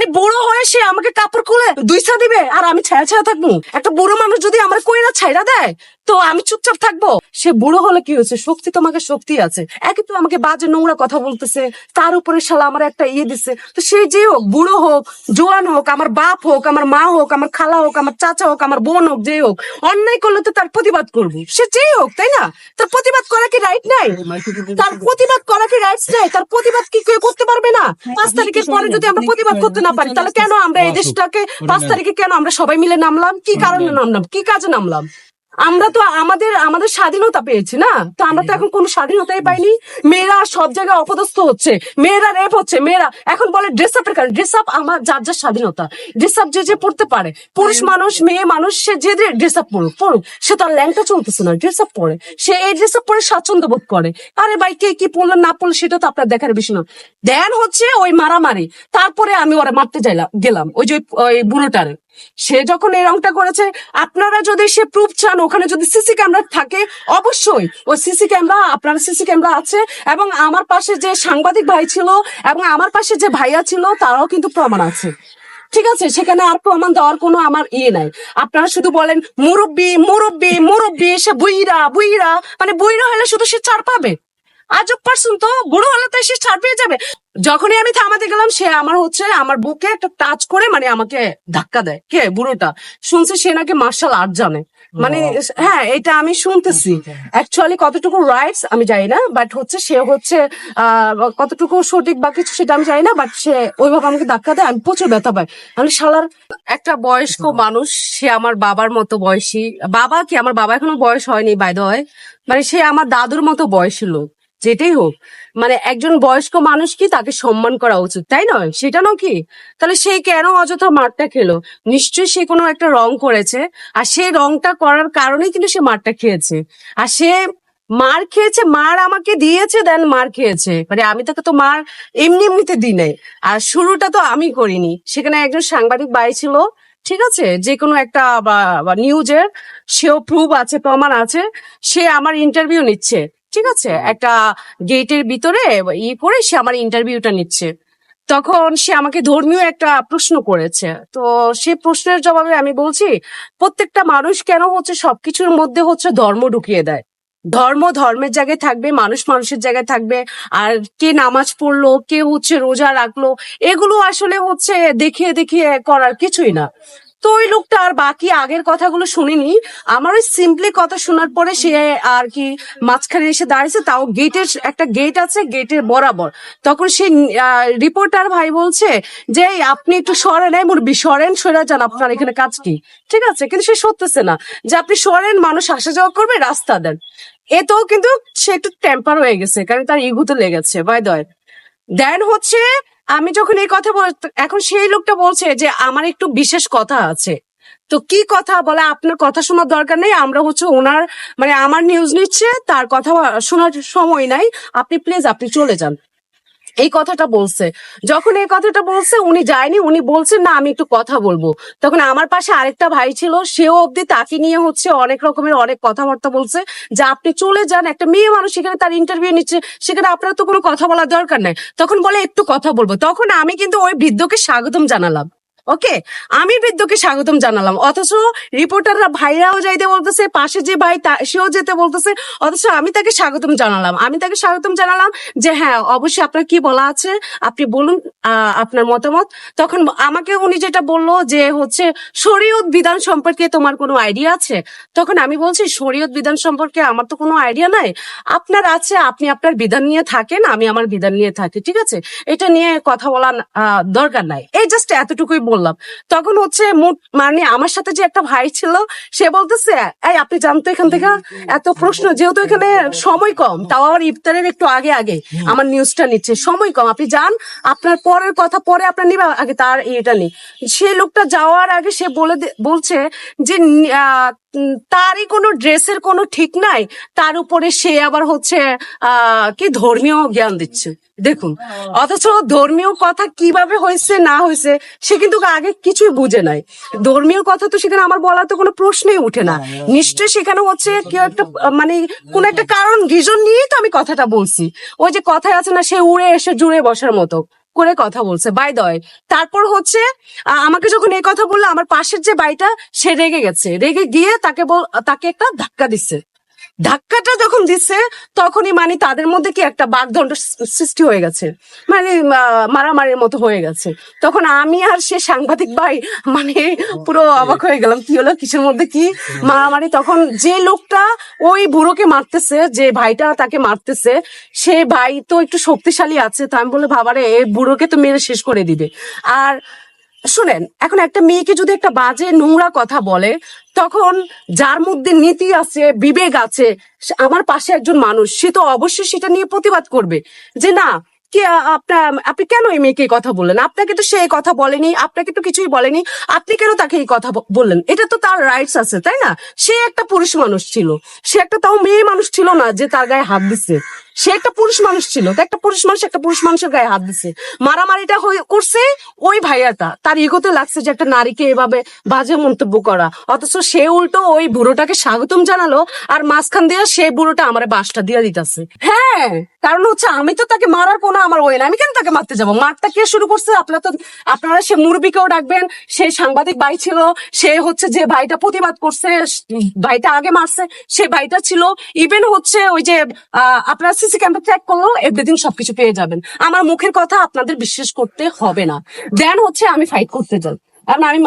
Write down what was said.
মানে বুড়ো হয়ে সে আমাকে কাপড় খুলে দুইসা দিবে আর আমি ছায়া ছায়া থাকব। একটা বুড়ো মানুষ যদি আমার কইরা ছাইরা দেয় তো আমি চুপচাপ থাকব। সে বুড়ো হলে কি হয়েছে? শক্তি তোমাকে শক্তি আছে। একে তো আমাকে বাজে নোংরা কথা বলতেছে তার উপরে শালা আমার একটা ইয়ে দিছে। তো সে যে হোক বুড়ো হোক জোয়ান হোক আমার বাপ হোক আমার মা হোক আমার খালা হোক আমার চাচা হোক আমার বোন হোক যে হোক অন্যায় করলে তো তার প্রতিবাদ করব। সে যেই হোক তাই না? তার প্রতিবাদ করা কি রাইট নাই? তার প্রতিবাদ করা কি রাইটস নাই? তার প্রতিবাদ কি কেউ করতে পারবে না? পাঁচ তারিখের পরে যদি আমরা প্রতিবাদ করতে না পারি। তাহলে কেন আমরা এই দেশটাকে পাঁচ তারিখে কেন আমরা সবাই মিলে নামলাম? কি কারণে নামলাম? কি কাজে নামলাম? আমরা তো আমাদের আমাদের স্বাধীনতা পেয়েছি না? তো আমরা তো এখন কোনো স্বাধীনতাই পাইনি। মেয়েরা সব জায়গায় অপদস্থ হচ্ছে। মেয়েরা রেপ হচ্ছে। মেয়েরা এখন বলে ড্রেস আপের কারণে ড্রেস আপ আমার যার যার স্বাধীনতা। ড্রেস আপ যে যে পড়তে পারে। পুরুষ মানুষ মেয়ে মানুষ সে যে ড্রেস আপ পড়ুক পড়ুক সে তার ল্যাংটা চলতেছে না। ড্রেস আপ পরে সে এই ড্রেস আপ পরে স্বাচ্ছন্দ্য বোধ করে। আরে ভাই কে কি পড়ল না পড়ল সেটা তো আপনার দেখার বিষয় না। দেন হচ্ছে ওই মারামারি। তারপরে আমি ওরা মারতে যাইলাম গেলাম। ওই যে ওই বুড়োটারে। সে যখন এই রংটা করেছে, আপনারা যদি সে প্রুফ চান, ওখানে যদি সিসি ক্যামেরা থাকে, অবশ্যই ওই সিসি ক্যামেরা আপনার সিসি ক্যামেরা আছে এবং আমার পাশে যে সাংবাদিক ভাই ছিল এবং আমার পাশে যে ভাইয়া ছিল, তারাও কিন্তু প্রমাণ আছে। ঠিক আছে? সেখানে আর প্রমাণ দেওয়ার কোনো আমার ইয়ে নাই। আপনারা শুধু বলেন, মুরব্বি মুরব্বি, মুরব্বী, সে বুইরা বুইরা মানে বুইরা হলে শুধু সে ছাড় পাবে? আজব পার্সন তো বুড়ো হলে তো সে ছাড় পেয়ে যাবে। যখনই আমি থামাতে গেলাম সে আমার হচ্ছে আমার বুকে একটা টাচ করে মানে আমাকে ধাক্কা দেয়। কে? বুড়োটা। শুনছে সে নাকি মার্শাল আর্ট জানে। মানে হ্যাঁ এটা আমি শুনতেছি। অ্যাকচুয়ালি কতটুকু রাইটস আমি জানি না বাট হচ্ছে সে হচ্ছে আহ, কতটুকু সঠিক বা কিছু সেটা আমি জানি না বাট সে ওইভাবে আমাকে ধাক্কা দেয় আমি প্রচুর ব্যথা পাই। আমি শালার একটা বয়স্ক মানুষ সে আমার বাবার মতো বয়সী। বাবা কি? আমার বাবা এখনও বয়স হয়নি বাই হয় মানে সে আমার দাদুর মতো বয়সী লোক। যেটাই হোক মানে একজন বয়স্ক মানুষ কি তাকে সম্মান করা উচিত, তাই নয়? সেটা নয় কি? তাহলে সে কেন অযথা মারটা খেলো? নিশ্চয়ই সে কোনো একটা রং করেছে, আর সে রংটা করার কারণেই কিন্তু সে মারটা খেয়েছে। আর সে মার খেয়েছে, মার আমাকে দিয়েছে, দেন মার খেয়েছে। মানে আমি তাকে তো মার এমনি এমনিতে দিই নাই। আর শুরুটা তো আমি করিনি। সেখানে একজন সাংবাদিক বাই ছিল, ঠিক আছে? যে কোনো একটা নিউজের সেও প্রুফ আছে, প্রমাণ আছে। সে আমার ইন্টারভিউ নিচ্ছে। ঠিক আছে? একটা গেটের ভিতরে ই করে সে আমার ইন্টারভিউটা নিচ্ছে। তখন সে আমাকে ধর্মীয় একটা প্রশ্ন করেছে। তো সে প্রশ্নের জবাবে আমি বলছি প্রত্যেকটা মানুষ কেন হচ্ছে সবকিছুর মধ্যে হচ্ছে ধর্ম ঢুকিয়ে দেয়? ধর্ম ধর্মের জায়গায় থাকবে মানুষ মানুষের জায়গায় থাকবে আর কে নামাজ পড়ল কে হচ্ছে রোজা রাখল এগুলো আসলে হচ্ছে দেখিয়ে দেখিয়ে করার কিছুই না। তো ওই লোকটা আর বাকি আগের কথাগুলো শুনিনি। আমার ওই সিম্পলি কথা শোনার পরে সে আর কি মাঝখানে এসে দাঁড়িয়েছে তাও গেটের একটা গেট আছে গেটের বরাবর। তখন সে রিপোর্টার ভাই বলছে যে "এই, আপনি একটু সরেন এই সরেন সরে যান আপনার এখানে কাজ কি? ঠিক আছে কিন্তু সে সরতেছে না। যে আপনি সরেন মানুষ আসা যাওয়া করবে রাস্তা দেন। এতেও কিন্তু সে একটু টেম্পার হয়ে গেছে কারণ তার ইগুতে লেগেছে বাই দয় দেন হচ্ছে, আমি যখন এই কথা বল, এখন সেই লোকটা বলছে যে, আমার একটু বিশেষ কথা আছে। তো কি কথা? বলে, আপনার কথা শোনার দরকার নেই। আমরা হচ্ছে ওনার মানে আমার নিউজ নিচ্ছে, তার কথা শোনার সময় নাই। আপনি প্লিজ আপনি চলে যান। এই কথাটা বলছে। যখন এই কথাটা বলছে, উনি যায়নি, উনি বলছেন না, আমি একটু কথা বলব। তখন আমার পাশে আরেকটা ভাই ছিল, সেও অব্দি তাকে নিয়ে হচ্ছে অনেক রকমের অনেক কথাবার্তা বলছে, যে আপনি চলে যান, একটা মেয়ে মানুষ সেখানে তার ইন্টারভিউ নিচ্ছে, সেখানে আপনার তো কোনো কথা বলার দরকার নাই। তখন বলে, একটু কথা বলব। তখন আমি কিন্তু ওই বৃদ্ধকে স্বাগতম জানালাম। ওকে? আমি বৃদ্ধকে স্বাগতম জানালাম। অথচ রিপোর্টাররা ভাইরাও যাইতে বলতেছে পাশে যে ভাই সেও যেতে বলতেছে অথচ আমি তাকে স্বাগতম জানালাম। আমি তাকে স্বাগতম জানালাম যে হ্যাঁ অবশ্যই আপনার কি বলা আছে? আপনি বলুন আপনার মতামত। তখন আমাকে উনি যেটা বলল যে হচ্ছে শরীয়ত বিধান সম্পর্কে তোমার কোনো আইডিয়া আছে? তখন আমি বলছি শরীয়ত বিধান সম্পর্কে আমার তো কোনো আইডিয়া নাই। আপনার আছে আপনি আপনার বিধান নিয়ে থাকেন আমি আমার বিধান নিয়ে থাকি ঠিক আছে? এটা নিয়ে কথা বলা আহ, দরকার নাই। এই জাস্ট এতটুকুই বললাম তখন হচ্ছে মানে আমার সাথে যে একটা ভাই ছিল, সে বলতেছে, এই, আপনি জানতো এখান থেকে। এত প্রশ্ন, যেহেতু এখানে সময় কম, তাও আবার ইফতারের একটু আগে আগে আমার নিউজটা নিচ্ছে। সময় কম, আপনি যান, আপনার পরের কথা পরে আপনার নিবে, আগে তার এটা নেই সেই লোকটা যাওয়ার আগে সে বলে বলছে যে তারই কোনো ড্রেসের কোনো ঠিক নাই। তার উপরে সে আবার হচ্ছে কি ধর্মীয় জ্ঞান দিচ্ছে। দেখুন অথচ ধর্মীয় কথা কীভাবে হয়েছে না হয়েছে সে কিন্তু আগে কিছুই বুঝে নাই। ধর্মীয় কথা তো সেখানে আমার বলার তো কোনো প্রশ্নই উঠে না। নিশ্চয়ই সেখানে হচ্ছে কেউ একটা মানে কোন একটা কারণ রিজন নিয়েই তো আমি কথাটা বলছি। ওই যে কথায় আছে না সে উড়ে এসে জুড়ে বসার মতো। করে কথা বলছে বাই দয় তারপর হচ্ছে আমাকে যখন এই কথা বলল, আমার পাশের যে বাইটা সে রেগে গেছে। রেগে গিয়ে তাকে তাকে একটা ধাক্কা দিচ্ছে। ধাক্কাটা যখন দিচ্ছে তখনই মানে তাদের মধ্যে কি একটা বাগদণ্ড সৃষ্টি হয়ে গেছে। মানে মারামারির মতো হয়ে গেছে। তখন আমি আর সে সাংবাদিক ভাই মানে পুরো অবাক হয়ে গেলাম কি হলো কিসের মধ্যে কি মারামারি? তখন যে লোকটা ওই বুড়োকে মারতেছে যে ভাইটা তাকে মারতেছে সে ভাই তো একটু শক্তিশালী আছে তো আমি বলে বাবারে এ বুড়োকে তো মেরে শেষ করে দিবে। আর শুনেন, এখন একটা মেয়েকে যদি একটা বাজে নোংরা কথা বলে, তখন যার মধ্যে নীতি আছে, বিবেক আছে আমার পাশে একজন মানুষ, সে তো অবশ্যই সেটা নিয়ে প্রতিবাদ করবে। যে না, কি আপনার আপনি কেন এই মেয়েকে কথা বললেন? আপনাকে তো সে কথা বলেনি, আপনাকে তো কিছুই বলেনি, আপনি কেন তাকে এই কথা বললেন? এটা তো তার রাইটস আছে, তাই না? সে একটা পুরুষ মানুষ ছিল, সে একটা তাও মেয়ে মানুষ ছিল না যে তার গায়ে হাত দিছে। সে একটা পুরুষ মানুষ ছিল, তো একটা পুরুষ মানুষ একটা পুরুষ মানুষের গায়ে হাত দিছে। মারামারিটা হয়ে করছে ওই ভাইয়াটা, তার ইগোতে লাগছে যে একটা নারীকে এভাবে বাজে মন্তব্য করা। অথচ সে উল্টো ওই বুড়োটাকে স্বাগতম জানালো, আর মাঝখান দিয়ে সে বুড়োটা আমার বাসটা দিয়ে দিতেছে। হ্যাঁ কারণ হচ্ছে আমি তো তাকে মারার কোনো আমার ওয়ে না আমি কেন তাকে মারতে যাব? মারটা কে শুরু করছে? আপনারা তো আপনারা সে মুরবিকেও ডাকবেন, সে সাংবাদিক ভাই ছিল, সে হচ্ছে যে ভাইটা প্রতিবাদ করছে, ভাইটা আগে মারছে, সে ভাইটা ছিল। ইভেন হচ্ছে ওই যে আপনারা সিসি ক্যামেরা চেক করলেও এভরিথিং সবকিছু পেয়ে যাবেন। আমার মুখের কথা আপনাদের বিশ্বাস করতে হবে না। দেন হচ্ছে আমি ফাইট করতে যাই। কারণ আমি